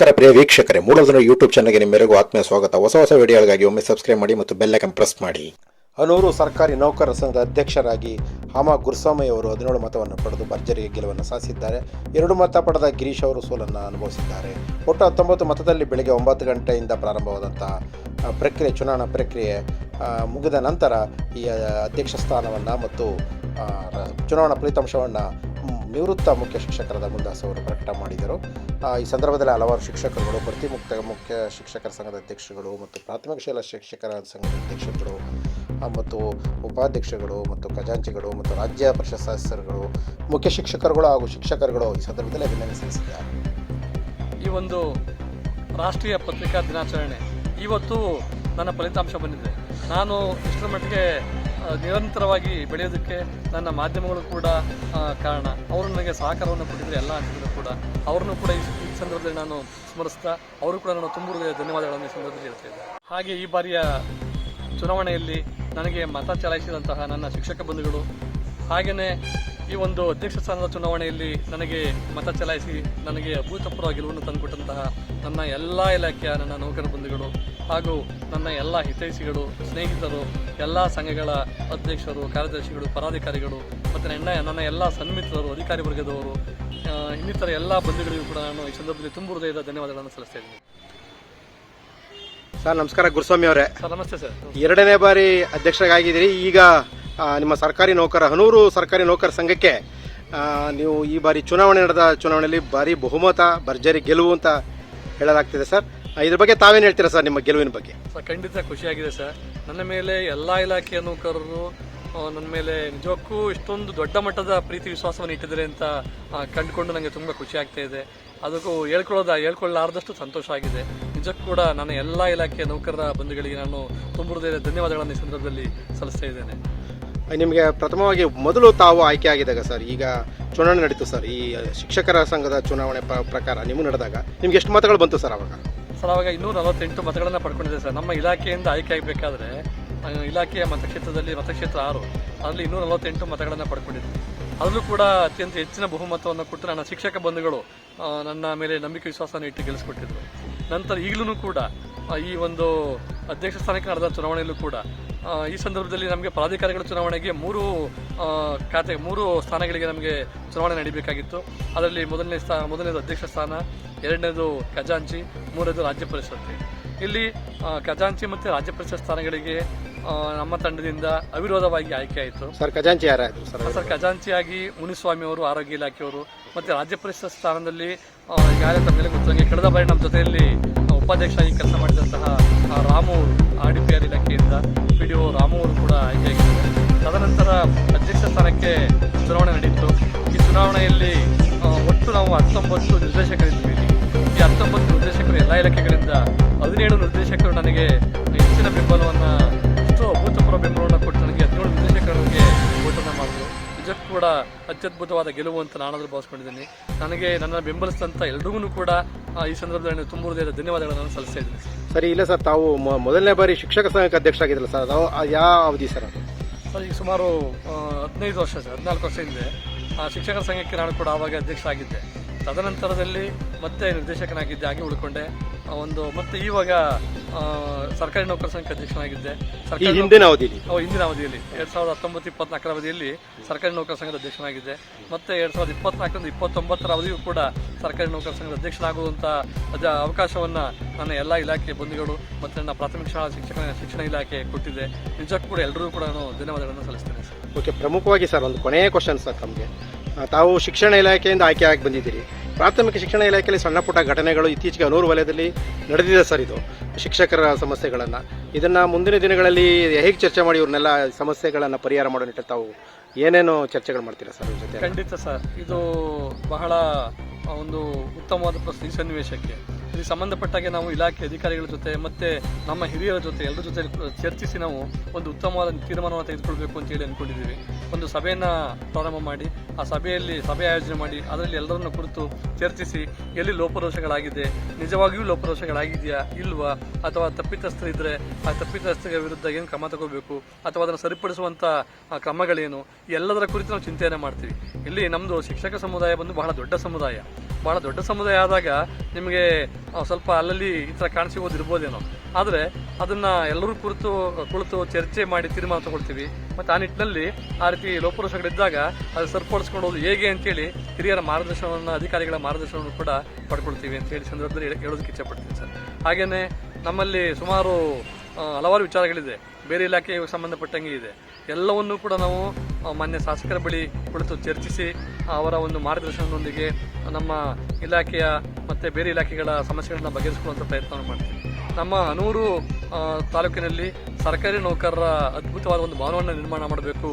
ನಮಸ್ಕಾರ ಪ್ರಿಯ ವೀಕ್ಷಕರೇ ಮೂಲದನ ಯೂಟ್ಯೂಬ್ ಚಾನಲ್ಗೆ ನಿಮ್ಮೆಲ್ಲರಿಗೂ ಆತ್ಮೀಯ ಸ್ವಾಗತ. ಹೊಸ ಹೊಸ ವಿಡಿಯೋಗಳಿಗಾಗಿ ಒಮ್ಮೆ ಸಬ್ಸ್ಕ್ರೈಬ್ ಮಾಡಿ ಮತ್ತು ಬೆಲ್ ಐಕನ್ ಪ್ರೆಸ್ ಮಾಡಿ. ಹನೂರು ಸರ್ಕಾರಿ ನೌಕರರ ಸಂಘದ ಅಧ್ಯಕ್ಷರಾಗಿ ಹಾಮ ಗುರುಸ್ವಾಮಿ ಅವರು ಹದಿನೇಳು ಮತವನ್ನು ಪಡೆದು ಭರ್ಜರಿಗೆ ಗೆಲುವನ್ನು ಸಾಧಿಸಿದ್ದಾರೆ. ಎರಡು ಮತ ಪಡೆದ ಗಿರೀಶ್ ಅವರು ಸೋಲನ್ನು ಅನುಭವಿಸಿದ್ದಾರೆ. ಒಟ್ಟು ಹತ್ತೊಂಬತ್ತು ಮತದಲ್ಲಿ ಬೆಳಗ್ಗೆ ಒಂಬತ್ತು ಗಂಟೆಯಿಂದ ಪ್ರಾರಂಭವಾದಂತಹ ಪ್ರಕ್ರಿಯೆ, ಚುನಾವಣಾ ಪ್ರಕ್ರಿಯೆ ಮುಗಿದ ನಂತರ ಈ ಅಧ್ಯಕ್ಷ ಸ್ಥಾನವನ್ನು ಮತ್ತು ಚುನಾವಣಾ ಫಲಿತಾಂಶವನ್ನು ನಿವೃತ್ತ ಮುಖ್ಯ ಶಿಕ್ಷಕರಾದ ದಾಸ್ ಅವರು ಪ್ರಕಟ ಮಾಡಿದರು. ಈ ಸಂದರ್ಭದಲ್ಲಿ ಹಲವಾರು ಶಿಕ್ಷಕರುಗಳು, ಪ್ರತಿ ಮುಕ್ತ, ಮುಖ್ಯ ಶಿಕ್ಷಕರ ಸಂಘದ ಅಧ್ಯಕ್ಷರುಗಳು ಮತ್ತು ಪ್ರಾಥಮಿಕ ಶಾಲಾ ಶಿಕ್ಷಕರ ಸಂಘದ ಅಧ್ಯಕ್ಷರುಗಳು ಮತ್ತು ಉಪಾಧ್ಯಕ್ಷರುಗಳು ಮತ್ತು ಖಜಾಂಚಿಗಳು ಮತ್ತು ರಾಜ್ಯ ಪರಿಷತ್ ಸದಸ್ಯರುಗಳು ಮುಖ್ಯ ಶಿಕ್ಷಕರುಗಳು ಹಾಗೂ ಶಿಕ್ಷಕರುಗಳು ಈ ಸಂದರ್ಭದಲ್ಲಿ ಅಭಿನಂದನೆ ಸಲ್ಲಿಸಿದ್ದಾರೆ. ಈ ಒಂದು ರಾಷ್ಟ್ರೀಯ ಪತ್ರಿಕಾ ದಿನಾಚರಣೆ, ಇವತ್ತು ನನ್ನ ಫಲಿತಾಂಶ ಬಂದಿದೆ. ನಾನು ಇಷ್ಟರ ಮಟ್ಟಿಗೆ ನಿರಂತರವಾಗಿ ಬೆಳೆಯೋದಕ್ಕೆ ನನ್ನ ಮಾಧ್ಯಮಗಳು ಕೂಡ ಕಾರಣ. ಅವರು ನನಗೆ ಸಹಕಾರವನ್ನು ಕೊಟ್ಟಿದ್ದಾರೆ ಎಲ್ಲ ಹಂತದಲ್ಲೂ ಕೂಡ. ಅವ್ರನ್ನೂ ಕೂಡ ಈ ಸಂದರ್ಭದಲ್ಲಿ ನಾನು ಸ್ಮರಿಸ್ತಾ, ಅವರು ಕೂಡ ನಾನು ತುಂಬ ಧನ್ಯವಾದಗಳನ್ನು ಈ ಸಂದರ್ಭದಲ್ಲಿ ಹೇಳ್ತೇನೆ ಹಾಗೆ ಈ ಬಾರಿಯ ಚುನಾವಣೆಯಲ್ಲಿ ನನಗೆ ಮತ ಚಲಾಯಿಸಿದಂತಹ ನನ್ನ ಶಿಕ್ಷಕ ಬಂಧುಗಳು, ಹಾಗೆಯೇ ಈ ಒಂದು ಅಧ್ಯಕ್ಷ ಸ್ಥಾನದ ಚುನಾವಣೆಯಲ್ಲಿ ನನಗೆ ಮತ ಚಲಾಯಿಸಿ ನನಗೆ ಅಭೂತಪೂರ್ವ ಗೆಲುವನ್ನು ತಂದುಕೊಟ್ಟಂತಹ ನನ್ನ ಎಲ್ಲ ಇಲಾಖೆಯ ನನ್ನ ನೌಕರ ಬಂಧುಗಳು ಹಾಗೂ ನನ್ನ ಎಲ್ಲ ಹಿತೈಷಿಗಳು ಸ್ನೇಹಿತರು ಎಲ್ಲ ಸಂಘಗಳ ಅಧ್ಯಕ್ಷರು ಕಾರ್ಯದರ್ಶಿಗಳು ಪದಾಧಿಕಾರಿಗಳು ಮತ್ತು ನನ್ನ ನನ್ನ ಎಲ್ಲ ಸನ್ಮಿತ್ರರು ಅಧಿಕಾರಿ ವರ್ಗದವರು ಇನ್ನಿತರ ಎಲ್ಲ ಬಂಧುಗಳಿಗೂ ಕೂಡ ನಾನು ಈ ಸಂದರ್ಭದಲ್ಲಿ ತುಂಬ ಹೃದಯದ ಧನ್ಯವಾದಗಳನ್ನು ಸಲ್ಲಿಸ್ತಾ ಇದ್ದೀನಿ. ಸರ್ ನಮಸ್ಕಾರ ಗುರುಸ್ವಾಮಿ ಅವರೇ. ಸರ್ ನಮಸ್ತೆ ಸರ್. ಎರಡನೇ ಬಾರಿ ಅಧ್ಯಕ್ಷರಾಗಿದ್ದೀರಿ. ಈಗ ನಿಮ್ಮ ಸರ್ಕಾರಿ ನೌಕರ, ಹನೂರು ಸರ್ಕಾರಿ ನೌಕರ ಸಂಘಕ್ಕೆ ನೀವು ಈ ಬಾರಿ ಚುನಾವಣೆ ನಡೆದ ಚುನಾವಣೆಯಲ್ಲಿ ಭಾರಿ ಬಹುಮತ, ಭರ್ಜರಿ ಗೆಲುವು ಅಂತ ಹೇಳಲಾಗ್ತಿದೆ ಸರ್. ಇದ್ರ ಬಗ್ಗೆ ತಾವೇನು ಹೇಳ್ತೀರಾ ಸರ್ ನಿಮ್ಮ ಗೆಲುವಿನ ಬಗ್ಗೆ? ಸರ್, ಖಂಡಿತ ಖುಷಿಯಾಗಿದೆ ಸರ್. ನನ್ನ ಮೇಲೆ ಎಲ್ಲ ಇಲಾಖೆಯ ನೌಕರರು ನನ್ನ ಮೇಲೆ ನಿಜಕ್ಕೂ ಇಷ್ಟೊಂದು ದೊಡ್ಡ ಮಟ್ಟದ ಪ್ರೀತಿ ವಿಶ್ವಾಸವನ್ನು ಇಟ್ಟಿದ್ದಾರೆ ಅಂತ ಕಂಡುಕೊಂಡು ನನಗೆ ತುಂಬ ಖುಷಿ ಆಗ್ತಾ ಇದೆ. ಅದಕ್ಕೂ ಹೇಳ್ಕೊಳ್ಳೋದ ಹೇಳ್ಕೊಳ್ಳಾರ್ದಷ್ಟು ಸಂತೋಷ ಆಗಿದೆ. ನಿಜಕ್ಕೂ ಕೂಡ ನನ್ನ ಎಲ್ಲ ಇಲಾಖೆಯ ನೌಕರರ ಬಂಧುಗಳಿಗೆ ನಾನು ತುಂಬ ಧನ್ಯವಾದಗಳನ್ನು ಈ ಸಂದರ್ಭದಲ್ಲಿ ಸಲ್ಲಿಸ್ತಾ ಇದ್ದೇನೆ. ನಿಮಗೆ ಪ್ರಥಮವಾಗಿ ಮೊದಲು ತಾವು ಆಯ್ಕೆ ಆಗಿದಾಗ ಸರ್, ಈಗ ಚುನಾವಣೆ ನಡೀತು ಸರ್. ಈ ಶಿಕ್ಷಕರ ಸಂಘದ ಚುನಾವಣೆ ಪ್ರಕಾರ ನೀವು ನಡೆದಾಗ ನಿಮ್ಗೆ ಎಷ್ಟು ಮತಗಳು ಬಂತು ಸರ್ ಅವಾಗ? ಸರ್, ಅವಾಗ ಇನ್ನೂರ ನಲವತ್ತೆಂಟು ಮತಗಳನ್ನು ಪಡ್ಕೊಂಡಿದೆ ಸರ್. ನಮ್ಮ ಇಲಾಖೆಯಿಂದ ಆಯ್ಕೆ ಆಗಬೇಕಾದ್ರೆ ಇಲಾಖೆಯ ಮತಕ್ಷೇತ್ರದಲ್ಲಿ ಮತಕ್ಷೇತ್ರ ಆರು. ಅದರಲ್ಲಿ ಇನ್ನೂರ ನಲವತ್ತೆಂಟು ಮತಗಳನ್ನು ಪಡ್ಕೊಂಡಿದ್ದೆ. ಅದರಲ್ಲೂ ಕೂಡ ಅತ್ಯಂತ ಹೆಚ್ಚಿನ ಬಹುಮತವನ್ನು ಕೊಟ್ಟು ನನ್ನ ಶಿಕ್ಷಕ ಬಂಧುಗಳು ನನ್ನ ಮೇಲೆ ನಂಬಿಕೆ ವಿಶ್ವಾಸವನ್ನು ಇಟ್ಟು ಗೆಲ್ಲಿಸ್ಕೊಟ್ಟಿದ್ರು ನಂತರ ಈಗಲೂ ಕೂಡ ಈ ಒಂದು ಅಧ್ಯಕ್ಷ ಸ್ಥಾನಕ್ಕೆ ನಡೆದ ಚುನಾವಣೆಯಲ್ಲೂ ಕೂಡ ಈ ಸಂದರ್ಭದಲ್ಲಿ ನಮಗೆ ಪದಾಧಿಕಾರಿಗಳ ಚುನಾವಣೆಗೆ ಮೂರು ಖಾತೆ ಮೂರು ಸ್ಥಾನಗಳಿಗೆ ನಮಗೆ ಚುನಾವಣೆ ನಡೀಬೇಕಾಗಿತ್ತು. ಅದರಲ್ಲಿ ಮೊದಲನೇ ಸ್ಥಾನ ಮೊದಲನೇದು ಅಧ್ಯಕ್ಷ ಸ್ಥಾನ ಎರಡನೇದು ಖಜಾಂಚಿ ಮೂರನೇದು ರಾಜ್ಯ ಪರಿಷತ್. ಇಲ್ಲಿ ಖಜಾಂಚಿ ಮತ್ತು ರಾಜ್ಯ ಪರಿಷತ್ ಸ್ಥಾನಗಳಿಗೆ ನಮ್ಮ ತಂಡದಿಂದ ಅವಿರೋಧವಾಗಿ ಆಯ್ಕೆ ಆಯಿತು. ಸರ್ ಖಜಾಂಚಿ ಯಾರಾಯಿತು ಸರ್? ಖಜಾಂಚಿಯಾಗಿ ಮುನಿಸ್ವಾಮಿ ಅವರು ಆರೋಗ್ಯ ಇಲಾಖೆಯವರು ಮತ್ತು ರಾಜ್ಯ ಪರಿಷತ್ ಸ್ಥಾನದಲ್ಲಿ ಯಾರೇ ತಮ್ಮ ಮೇಲೆ ಗೊತ್ತಂಗೆ ಕಳೆದ ಬಾರಿ ನಮ್ಮ ಜೊತೆಯಲ್ಲಿ ಉಪಾಧ್ಯಕ್ಷರಾಗಿ ಕೆಲಸ ಮಾಡಿದಂತಹ ರಾಮು ಆರ್ ಪಿ ಆರ್ ಇಲಾಖೆಯಿಂದ ಪಿ ಡಿ ಒ ರಾಮು ಅವರು ಕೂಡ ಆಯ್ಕೆಯಾಗಿದ್ದಾರೆ. ತದನಂತರ ಅಧ್ಯಕ್ಷ ಸ್ಥಾನಕ್ಕೆ ಚುನಾವಣೆ ನಡೆಯಿತು ಈ ಚುನಾವಣೆಯಲ್ಲಿ ಒಟ್ಟು ನಾವು ಹತ್ತೊಂಬತ್ತು ನಿರ್ದೇಶಕರಿದ್ವಿ ಅತ್ಯದ್ಭುತವಾದ ಗೆಲುವು ಅಂತ ನಾನಾದರೂ ಭಾವಿಸ್ಕೊಂಡಿದ್ದೀನಿ. ನನಗೆ ನನ್ನ ಬೆಂಬಲಿಸಿದಂಥ ಎಲ್ರಿಗೂ ಕೂಡ ಈ ಸಂದರ್ಭದಲ್ಲಿ ತುಂಬ ಹೃದಯದ ಧನ್ಯವಾದಗಳನ್ನು ಸಲ್ಲಿಸ್ತಾ ಇದ್ದೀನಿ. ಸರಿ ಇಲ್ಲ ಸರ್ ತಾವು ಮೊದಲನೇ ಬಾರಿ ಶಿಕ್ಷಕ ಸಂಘಕ್ಕೆ ಅಧ್ಯಕ್ಷ ಆಗಿದ್ದಲ್ಲ ಸರ್ ಅದು ಯಾವ ಅವಧಿ ಸರ್ ಅದು? ಸರ್ ಈಗ ಸುಮಾರು ಹದಿನೈದು ವರ್ಷ ಸರ್ ಹದಿನಾಲ್ಕು ವರ್ಷ ಹಿಂದೆ ಆ, ಶಿಕ್ಷಕರ ಸಂಘಕ್ಕೆ ನಾನು ಕೂಡ ಆವಾಗ ಅಧ್ಯಕ್ಷ ಆಗಿದ್ದೆ ತದನಂತರದಲ್ಲಿ ಮತ್ತೆ ನಿರ್ದೇಶಕನಾಗಿದ್ದೆ ಹಾಗೆ ಉಳ್ಕೊಂಡೆ. ಒಂದು ಮತ್ತೆ ಇವಾಗ ಸರ್ಕಾರಿ ನೌಕರ ಸಂಘಕ್ಕೆ ಅಧ್ಯಕ್ಷನಾಗಿದ್ದೆ. ಸರ್ಕಾರಿ ಹಿಂದಿನ ಅವಧಿಯಲ್ಲಿ? ಹಿಂದಿನ ಅವಧಿಯಲ್ಲಿ. ಎರಡ್ ಸಾವಿರದ ಹತ್ತೊಂಬತ್ತು ಇಪ್ಪತ್ನಾಲ್ಕರ ಅವಧಿಯಲ್ಲಿ ಸರ್ಕಾರಿ ನೌಕರ ಸಂಘದ ಅಧ್ಯಕ್ಷನಾಗಿದ್ದೆ. ಮತ್ತೆ ಎರಡ್ ಸಾವಿರದ ಇಪ್ಪತ್ನಾಲ್ಕರಿಂದ ಇಪ್ಪತ್ತೊಂಬತ್ತರ ಅವಧಿಯೂ ಕೂಡ ಸರ್ಕಾರಿ ನೌಕರ ಸಂಘದ ಅಧ್ಯಕ್ಷನಾಗುವಂತ ಅದ ಅವಕಾಶವನ್ನ ನನ್ನ ಎಲ್ಲ ಇಲಾಖೆ ಬಂಧುಗಳು ಮತ್ತು ನನ್ನ ಪ್ರಾಥಮಿಕ ಶಾಲಾ ಶಿಕ್ಷಣ ಶಿಕ್ಷಣ ಇಲಾಖೆ ಕೊಟ್ಟಿದೆ. ನಿಜಕ್ಕೂ ಕೂಡ ಎಲ್ಲರೂ ಕೂಡ ನಾನು ಧನ್ಯವಾದಗಳನ್ನು ಸಲ್ಲಿಸ್ತೇನೆ ಸರ್. ಓಕೆ ಪ್ರಮುಖವಾಗಿ ಸರ್ ಒಂದು ಕೊನೆಯ ಕ್ವಶನ್ ಸರ್ ತಮಗೆ. ತಾವು ಶಿಕ್ಷಣ ಇಲಾಖೆಯಿಂದ ಆಯ್ಕೆ ಆಗಿ ಬಂದಿದ್ದೀರಿ. ಪ್ರಾಥಮಿಕ ಶಿಕ್ಷಣ ಇಲಾಖೆಯಲ್ಲಿ ಸಣ್ಣ ಪುಟ್ಟ ಘಟನೆಗಳು ಇತ್ತೀಚೆಗೆ ಅನೂರು ವಲಯದಲ್ಲಿ ನಡೆದಿದೆ ಸರ್ ಇದು, ಶಿಕ್ಷಕರ ಸಮಸ್ಯೆಗಳನ್ನು. ಇದನ್ನು ಮುಂದಿನ ದಿನಗಳಲ್ಲಿ ಹೇಗೆ ಚರ್ಚೆ ಮಾಡಿ ಇವ್ರನ್ನೆಲ್ಲ ಸಮಸ್ಯೆಗಳನ್ನು ಪರಿಹಾರ ಮಾಡೋ ನಿಟ್ಟಿನಲ್ಲಿ ತಾವು ಏನೇನು ಚರ್ಚೆಗಳು ಮಾಡ್ತೀರಾ ಸರ್ ಜೊತೆ? ಖಂಡಿತ ಸರ್. ಇದು ಬಹಳ ಒಂದು ಉತ್ತಮವಾದ ಸನ್ನಿವೇಶಕ್ಕೆ. ಇದಕ್ಕೆ ಸಂಬಂಧಪಟ್ಟಾಗೆ ನಾವು ಇಲಾಖೆ ಅಧಿಕಾರಿಗಳ ಜೊತೆ ಮತ್ತೆ ನಮ್ಮ ಹಿರಿಯರ ಜೊತೆ, ಎಲ್ಲರ ಜೊತೆ ಚರ್ಚಿಸಿ ನಾವು ಒಂದು ಉತ್ತಮವಾದ ತೀರ್ಮಾನವನ್ನು ತೆಗೆದುಕೊಳ್ಬೇಕು ಅಂತ ಹೇಳಿ ಅಂದ್ಕೊಂಡಿದ್ದೀವಿ ಒಂದು ಸಭೆಯನ್ನು ಪ್ರಾರಂಭ ಮಾಡಿ, ಆ ಸಭೆಯಲ್ಲಿ ಸಭೆ ಆಯೋಜನೆ ಮಾಡಿ, ಅದರಲ್ಲಿ ಎಲ್ಲರನ್ನು ಕುರಿತು ಚರ್ಚಿಸಿ, ಎಲ್ಲಿ ಲೋಪದೋಷಗಳಾಗಿದೆ, ನಿಜವಾಗಿಯೂ ಲೋಪದೋಷಗಳಾಗಿದೆಯಾ, ಇಲ್ವಾ, ಅಥವಾ ತಪ್ಪಿತಸ್ಥರಿದ್ರೆ ಆ ತಪ್ಪಿತಸ್ಥರ ವಿರುದ್ಧ ಏನು ಕ್ರಮ ತಗೋಬೇಕು, ಅಥವಾ ಅದನ್ನು ಸರಿಪಡಿಸುವಂಥ ಕ್ರಮಗಳೇನು, ಎಲ್ಲದರ ಕುರಿತು ನಾವು ಚಿಂತನೆ ಮಾಡ್ತೀವಿ. ಇಲ್ಲಿ ನಮ್ಮದು ಶಿಕ್ಷಕ ಸಮುದಾಯ ಬಂದು ಬಹಳ ದೊಡ್ಡ ಸಮುದಾಯ. ಬಹಳ ದೊಡ್ಡ ಸಮುದಾಯ ಆದಾಗ ನಿಮಗೆ ಸ್ವಲ್ಪ ಅಲ್ಲಲ್ಲಿ ಈ ಥರ ಕಾಣಿಸಿಗೋದು ಇರ್ಬೋದೇನೋ ಆದರೆ ಅದನ್ನು ಎಲ್ಲರೂ ಕುರಿತು, ಕುಳಿತು ಚರ್ಚೆ ಮಾಡಿ ತೀರ್ಮಾನ ತಗೊಳ್ತೀವಿ. ಮತ್ತು ಆ ನಿಟ್ಟಿನಲ್ಲಿ ಆ ರೀತಿ ಲೋಪದೋಷಗಳಿದ್ದಾಗ ಅದು ಸರಿಪಡಿಸ್ಕೊಂಡು ಹೇಗೆ ಅಂತೇಳಿ ಹಿರಿಯರ ಮಾರ್ಗದರ್ಶನವನ್ನು, ಅಧಿಕಾರಿಗಳ ಮಾರ್ಗದರ್ಶನವನ್ನು ಕೂಡ ಪಡ್ಕೊಳ್ತೀವಿ ಅಂತ ಹೇಳಿ ಸಂದರ್ಭದಲ್ಲಿ ಹೇಳ- ಹೇಳೋದಕ್ಕೆ ಇಚ್ಛಪಡ್ತೀನಿ ಸರ್. ಹಾಗೆಯೇ ನಮ್ಮಲ್ಲಿ ಸುಮಾರು ಹಲವಾರು ವಿಚಾರಗಳಿದೆ. ಬೇರೆ ಇಲಾಖೆಗೆ ಸಂಬಂಧಪಟ್ಟಂಗೆ ಇದೆ. ಎಲ್ಲವನ್ನೂ ಕೂಡ ನಾವು ಮಾನ್ಯ ಶಾಸಕರ ಬಳಿ ಕುಳಿತು ಚರ್ಚಿಸಿ ಅವರ ಒಂದು ಮಾರ್ಗದರ್ಶನದೊಂದಿಗೆ ನಮ್ಮ ಇಲಾಖೆಯ ಮತ್ತು ಬೇರೆ ಇಲಾಖೆಗಳ ಸಮಸ್ಯೆಗಳನ್ನ ಬಗೆಹರಿಸಿಕೊಳ್ಳುವಂಥ ಪ್ರಯತ್ನವನ್ನು ಮಾಡ್ತೀವಿ. ನಮ್ಮ ಹನೂರು ಆ, ತಾಲೂಕಿನಲ್ಲಿ ಸರ್ಕಾರಿ ನೌಕರರ ಅದ್ಭುತವಾದ ಒಂದು ಭವನವನ್ನು ನಿರ್ಮಾಣ ಮಾಡಬೇಕು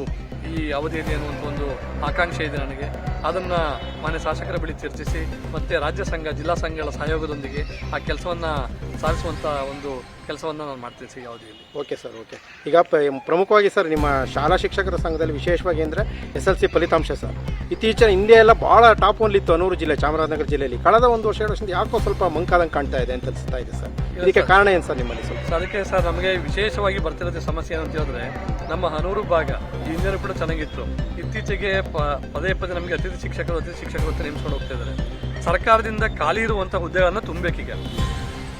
ಈ ಅವಧಿಯಲ್ಲಿ ಅನ್ನುವಂಥ ಒಂದು ಆಕಾಂಕ್ಷೆ ಇದೆ ನನಗೆ. ಅದನ್ನು ಮಾನ್ಯ ಶಾಸಕರ ಬಳಿ ಚರ್ಚಿಸಿ ಮತ್ತು ರಾಜ್ಯ ಸಂಘ ಜಿಲ್ಲಾ ಸಂಘಗಳ ಸಹಯೋಗದೊಂದಿಗೆ ಆ ಕೆಲಸವನ್ನು ಸಾಧಿಸುವಂಥ ಒಂದು ಕೆಲಸವನ್ನು ನಾನು ಮಾಡ್ತೀನಿ ಸರ್ ಅವಧಿಯಲ್ಲಿ. Okay sir okay. ಈಗ ಪ- ಪ್ರಮುಖವಾಗಿ ಸರ್ ನಿಮ್ಮ ಶಾಲಾ ಶಿಕ್ಷಕರ ಸಂಘದಲ್ಲಿ ವಿಶೇಷವಾಗಿ ಅಂದರೆ ಎಸ್ ಎಲ್ ಸಿ ಫಲಿತಾಂಶ ಸರ್. ಇತ್ತೀಚಿನ ಹಿಂದೆ ಎಲ್ಲ ಭಾಳ ಟಾಪ್ ಒನ್ ಇತ್ತು ಅನೂರು ಜಿಲ್ಲೆ ಚಾಮರಾಜನಗರ ಜಿಲ್ಲೆಯಲ್ಲಿ. ಕಳೆದ ಒಂದು ವರ್ಷ ವರ್ಷದಿಂದ ಯಾಕೋ ಸ್ವಲ್ಪ ಮಂಕಾದಂಗೆ ಕಾಣ್ತಾ ಇದೆ ಅಂತ ಅನಿಸ್ತಾ ಇದೆ ಸರ್. ಇದಕ್ಕೆ ಕಾರಣ ಏನು ಸರ್ ನಿಮ್ಮಲ್ಲಿ ಸರ್ ಸೊ ಅದಕ್ಕೆ ಸರ್ ನಮಗೆ ವಿಶೇಷವಾಗಿ ಬರ್ತಿರೋದು ಸಮಸ್ಯೆ ಏನಂತ ಅಂತ ಹೇಳಿದ್ರೆ ನಮ್ಮ ಹನೂರು ಭಾಗ ಈ ಹಿಂದಿನ ಕೂಡ ಚೆನ್ನಾಗಿತ್ತು. ಇತ್ತೀಚೆಗೆ ಪ- ಪದೇ ಪದೇ ನಮಗೆ ಅತಿಥಿ ಶಿಕ್ಷಕರು ಅತಿಥಿ ಶಿಕ್ಷಕರು ಅಂತ ನೇಮಿಸ್ಕೊಂಡು ಹೋಗ್ತಾ ಇದ್ದಾರೆ. ಸರ್ಕಾರದಿಂದ ಖಾಲಿ ಇರುವಂಥ ಹುದ್ದೆಗಳನ್ನು ತುಂಬಬೇಕೀಗ.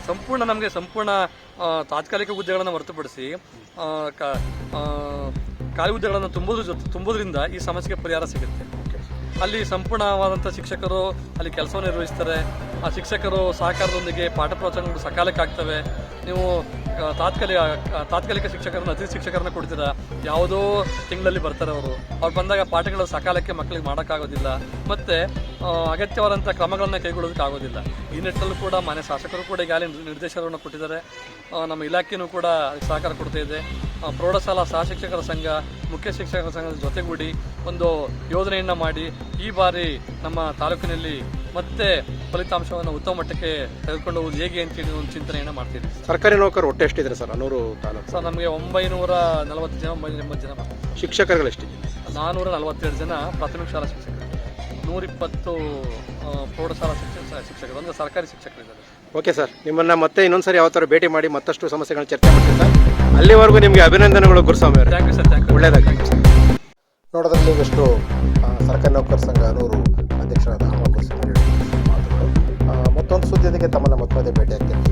ಸಂಪೂರ್ಣ ನಮಗೆ ಸಂಪೂರ್ಣ ತಾತ್ಕಾಲಿಕ ಹುದ್ದೆಗಳನ್ನು ಹೊರತುಪಡಿಸಿ ಖಾಲಿ ಹುದ್ದೆಗಳನ್ನು ತುಂಬೋದ್ರ ಜೊತೆ, ತುಂಬೋದ್ರಿಂದ ಈ ಸಮಸ್ಯೆಗೆ ಪರಿಹಾರ ಸಿಗುತ್ತೆ. ಅಲ್ಲಿ ಸಂಪೂರ್ಣವಾದಂಥ ಶಿಕ್ಷಕರು ಅಲ್ಲಿ ಕೆಲಸವನ್ನು ನಿರ್ವಹಿಸ್ತಾರೆ. ಆ ಶಿಕ್ಷಕರು ಸಹಕಾರದೊಂದಿಗೆ ಪಾಠ ಪ್ರವಚನಗಳು ಸಕಾಲಕ್ಕೆ ಆಗ್ತವೆ. ನೀವು ತಾತ್ಕಾಲಿಕ ತಾತ್ಕಾಲಿಕ ಶಿಕ್ಷಕರನ್ನ, ಅತಿಥಿ ಶಿಕ್ಷಕರನ್ನ ಕೊಡ್ತೀರ, ಯಾವುದೋ ತಿಂಗಳಲ್ಲಿ ಬರ್ತಾರೆ ಅವರು. ಅವ್ರು ಬಂದಾಗ ಪಾಠಗಳು ಸಕಾಲಕ್ಕೆ ಮಕ್ಕಳಿಗೆ ಮಾಡೋಕ್ಕಾಗೋದಿಲ್ಲ. ಮತ್ತು ಅಗತ್ಯವಾದಂಥ ಕ್ರಮಗಳನ್ನು ಕೈಗೊಳ್ಳೋದಕ್ಕಾಗೋದಿಲ್ಲ ಈ ನಿಟ್ಟಿನಲ್ಲೂ ಕೂಡ ಮನೆ ಶಾಸಕರು ಕೂಡ ಈಗಾಗಲೇ ನಿರ್ದೇಶನವನ್ನು ಕೊಟ್ಟಿದ್ದಾರೆ. ನಮ್ಮ ಇಲಾಖೆಯೂ ಕೂಡ ಸಹಕಾರ ಕೊಡ್ತಾ ಇದೆ. ಪ್ರೌಢಶಾಲಾ ಸಹ ಶಿಕ್ಷಕರ ಸಂಘ ಮುಖ್ಯ ಶಿಕ್ಷಕರ ಸಂಘದ ಜೊತೆಗೂಡಿ ಒಂದು ಯೋಜನೆಯನ್ನು ಮಾಡಿ ಈ ಬಾರಿ ನಮ್ಮ ತಾಲೂಕಿನಲ್ಲಿ ಮತ್ತೆ ಫಲಿತಾಂಶವನ್ನು ಉತ್ತಮ ಮಟ್ಟಕ್ಕೆ ತೆಗೆದುಕೊಂಡು ಹೋಗುವುದು ಹೇಗೆ ಅಂತೇಳಿ ಒಂದು ಚಿಂತನೆಯನ್ನು ಮಾಡ್ತೀವಿ ಸರ್ಕಾರಿ ನೌಕರು ಒಟ್ಟು ಎಷ್ಟಿದ್ರೆ ಸರ್? ಅನೂರು ತಾಲೂಕು. ಸರ್ ನಮಗೆ ಒಂಬೈನೂರ ನಲವತ್ತು ಜನ ಒಂಬೈನೂರ ಎಂಬತ್ತು ಜನ. ಶಿಕ್ಷಕರುಗಳು ಎಷ್ಟಿದೆ ನಾನ್ನೂರ ನಲವತ್ತೆರಡು ಜನ ಪ್ರಾಥಮಿಕ ಶಾಲಾ ಶಿಕ್ಷಕರು. ನೂರಿಪ್ಪತ್ತು ಪ್ರೌಢಶಾಲಾ ಶಿಕ್ಷಕ ಶಿಕ್ಷಕರು. ಅಂದರೆ ಸರ್ಕಾರಿ ಶಿಕ್ಷಕರಿದ್ದಾರೆ. Okay sir. ನಿಮ್ಮನ್ನು ಮತ್ತೆ ಇನ್ನೊಂದ್ಸರಿ ಯಾವ ಥರ ಭೇಟಿ ಮಾಡಿ ಮತ್ತಷ್ಟು ಸಮಸ್ಯೆಗಳನ್ನ ಚರ್ಚೆ ಮಾಡ್ತೀವಿ ಸರ್. ಅಲ್ಲಿವರೆಗೂ ನಿಮಗೆ ಅಭಿನಂದನೆಗಳು ಗುರುಸ್ವಾಮಿ ಅವರೇ. Thank you sir thank you ಒಳ್ಳೆಯದಾಗಲಿ ನೋಡೋದ್ರಲ್ಲಿ ಆ, ಸರ್ಕಾರಿ ನೌಕರ ಸಂಘ ನೂರು ಅಧ್ಯಕ್ಷರಾದ ಮತ್ತೊಂದು ಸುದ್ದಿಯೊಂದಿಗೆ ತಮ್ಮನ್ನ ಮತ್ತೆ ಭೇಟಿ ಆಗ್ತಿರ್ತೀನಿ